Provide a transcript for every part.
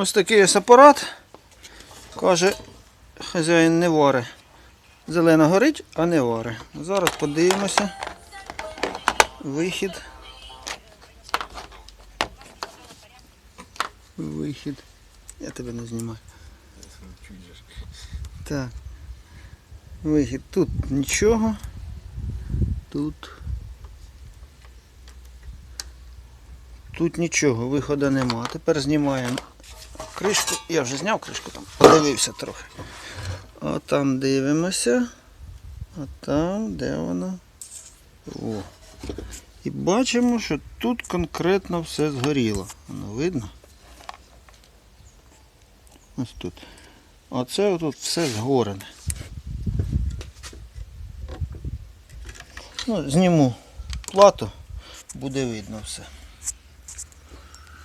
Ось такий ось апарат. Каже, хазяїн не варе. Зелена горить, а не варе. Зараз подивимося. Вихід. Вихід. Я тебе не знімаю. Так. Вихід. Тут нічого. Тут. Тут нічого, виходу нема. Тепер знімаємо кришку. Я вже зняв кришку там, подивився трохи. А там дивимося. А там, де вона? О. І бачимо, що тут конкретно все згоріло. Воно видно? Ось тут. Оце тут все згорене. Ну, зніму плату, буде видно все.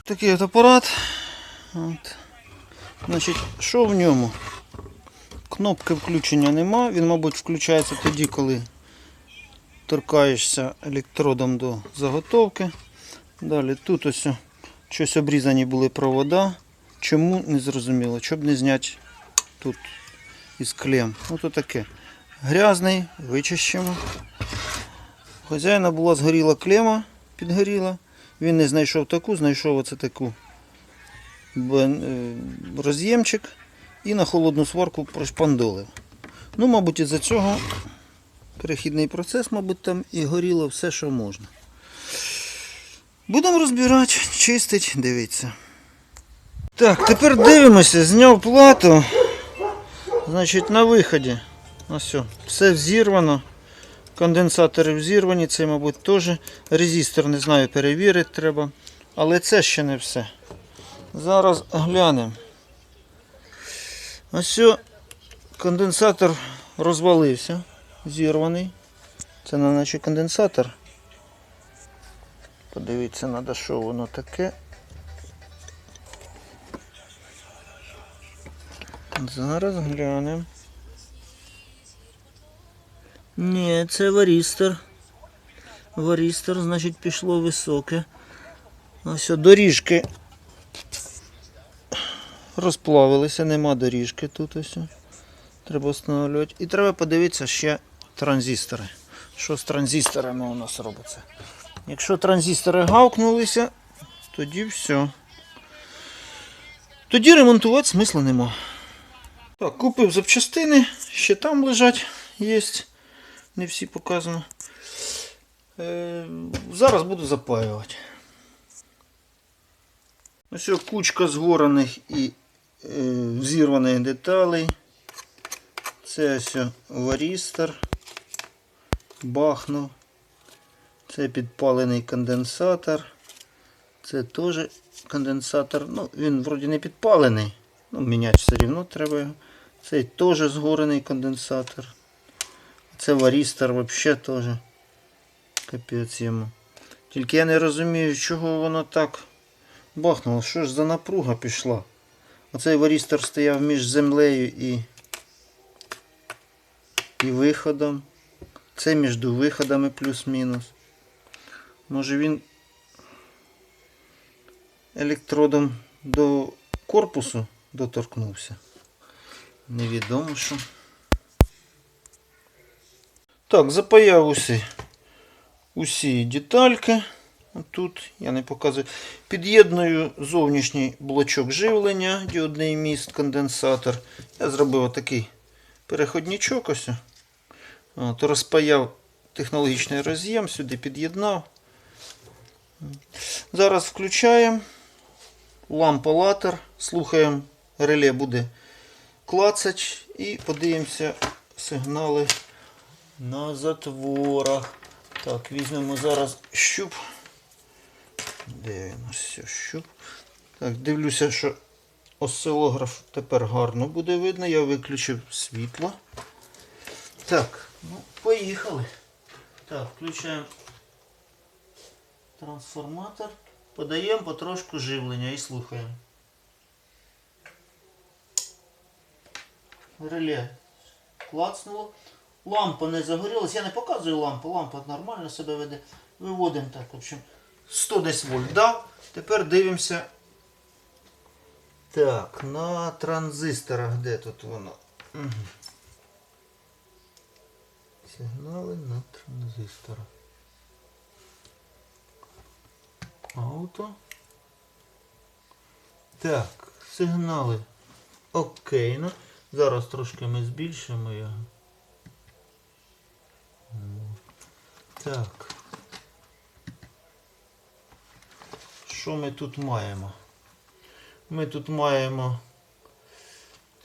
Такий от апарат. От. Значить, що в ньому? Кнопки включення нема. Він, мабуть, включається тоді, коли торкаєшся електродом до заготовки. Далі тут ось щось обрізані були провода. Чому не зрозуміло, щоб не зняти тут із клем. Ото таке. Грязний, вичищимо. Хазяїна була згоріла клема, підгоріла. Він не знайшов таку, знайшов оце таку роз'ємчик і на холодну сварку прошпандолив. Ну, мабуть, із-за цього перехідний процес, мабуть, там і горіло все, що можна. Будемо розбирати, чистить, дивіться. Так, тепер дивимося, зняв плату. Значить, на виході. Ось все, все взірвано. Конденсатори взірвані, це, мабуть, теж. Резистор, не знаю, перевірити треба. Але це ще не все. Зараз глянемо. Ось конденсатор розвалився, зірваний. Це не наче конденсатор. Подивіться, треба, що воно таке. Зараз глянемо. Ні, це варістер. Варістер, значить, пішло високе. Ось доріжки розплавилися, нема доріжки тут ось. Треба встановлювати. І треба подивитися ще транзистори. Що з транзисторами у нас робиться. Якщо транзистори гавкнулися, тоді все. Тоді ремонтувати смисла нема. Так, купив запчастини, ще там лежать, є. Не всі показано. Е, зараз буду запаювати. Ось кучка згорених і е, взірваних деталей. Це ось варістер. Бахнув. Це підпалений конденсатор. Це теж конденсатор. Ну, він вроді не підпалений. Ну, міняти все рівно треба його. Цей теж згорений конденсатор. Це варістер взагалі теж. Капець йому. Тільки я не розумію, чого воно так бахнуло. Що ж за напруга пішла? Оцей варістер стояв між землею і, і виходом. Це між виходами плюс-мінус. Може він електродом до корпусу доторкнувся. Невідомо що. Так, запаяв усі, усі детальки. Тут я не показую. Під'єдную зовнішній блочок живлення, діодний міст, конденсатор. Я зробив отакий переходничок ось. От, розпаяв технологічний роз'єм, сюди під'єднав. Зараз включаємо лампа латер, слухаємо, реле буде клацач і подивимося сигнали на затворах. Так, візьмемо зараз щуп. Все, щуп? Так, дивлюся, що осцилограф тепер гарно буде видно. Я виключив світло. Так, ну, поїхали. Так, включаємо трансформатор. Подаємо потрошку живлення і слухаємо. Реле клацнуло. Лампа не загорілась. Я не показую лампу, лампа нормально себе веде. Виводимо так, в общем, 100 десь вольт дав. Тепер дивимося Так, на транзисторах де тут воно? Мгм. Сигнали на транзисторах. Ауто. Так, сигнали. Окей, ну зараз трошки ми збільшимо його. Так. Що ми тут маємо? Ми тут маємо.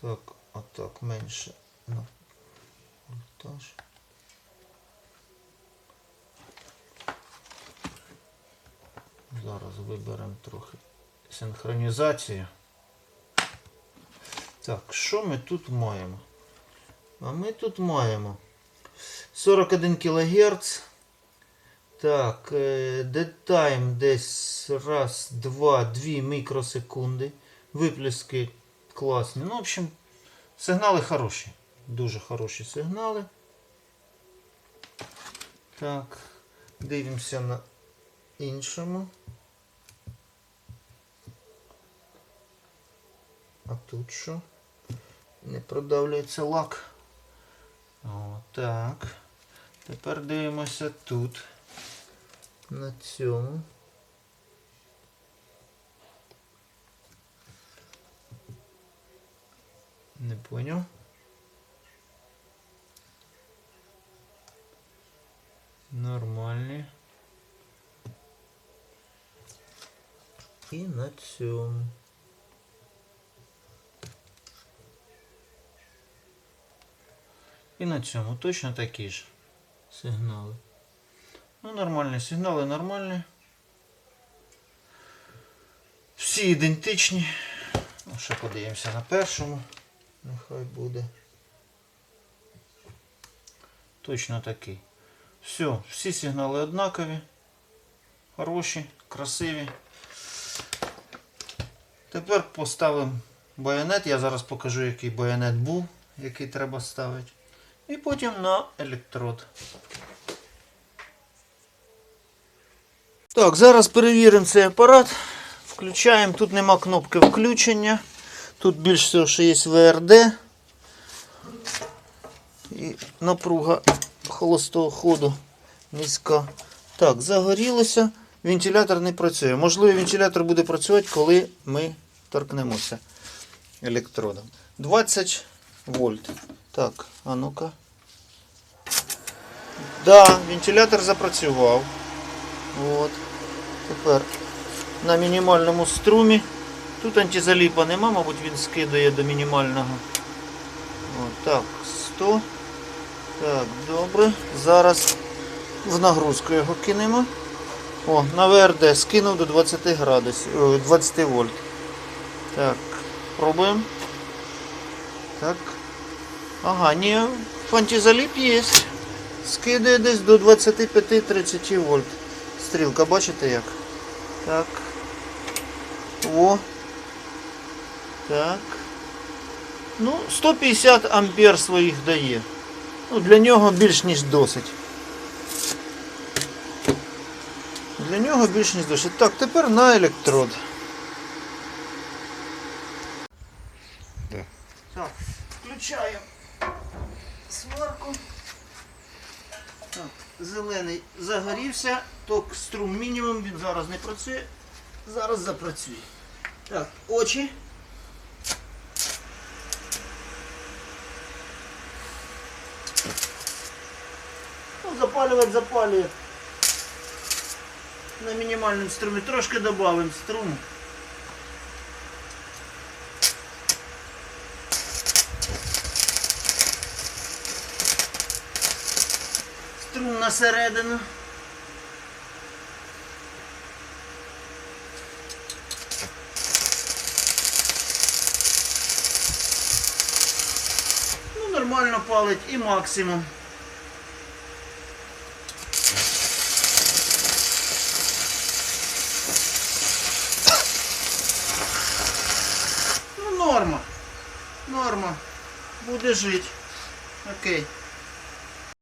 Так, отак менше на вольтаж. Зараз виберемо трохи синхронізацію. Так, що ми тут маємо? А ми тут маємо 41 кГц. Так, детайм десь раз, два, дві мікросекунди. Виплески класні. Ну, в общем, сигнали хороші. Дуже хороші сигнали. Так, дивимося на іншому. А тут що? Не продавлюється лак. О, так. Тепер дивимося тут. На цьому. Не поняв. Нормальні. І на цьому. І на цьому точно такі ж сигнали. Ну, нормальні сигнали, нормальні. Всі ідентичні. Ну, ще подивимося на першому. Нехай буде. Точно такий. Все, всі сигнали однакові. Хороші, красиві. Тепер поставимо байонет. Я зараз покажу, який байонет був, який треба ставити. І потім на електрод. Так, зараз перевіримо цей апарат. Включаємо. Тут нема кнопки включення. Тут більш всього, що є ВРД. І напруга холостого ходу низька. Так, загорілося. Вентилятор не працює. Можливо, вентилятор буде працювати, коли ми торкнемося електродом. 20 вольт. Так, а ну-ка. Да, вентилятор запрацював. От. Тепер на мінімальному струмі. Тут антизаліпа нема, мабуть, він скидає до мінімального. От, так, 100. Так, добре. Зараз в нагрузку його кинемо. О, на ВРД скинув до 20 градусів, 20 вольт. Так, пробуємо. Так. Ага, ні, антизаліп є. Скидає десь до 25-30 вольт. Стрілка, бачите як? Так. О. Так. Ну, 150 ампер своїх дає. Ну, для нього більш ніж досить. Для нього більш ніж досить. Так, тепер на електрод. Да. Так, включаємо сварку. Так, зелений загорівся, ток струм мінімум, він зараз не працює. Зараз запрацює. Так, очі. Ну, запалювати запалює. На мінімальному струмі. Трошки додамо струму. Струм на середину. Нормально палить і максимум. Ну, норма. Норма. Буде жити. Окей.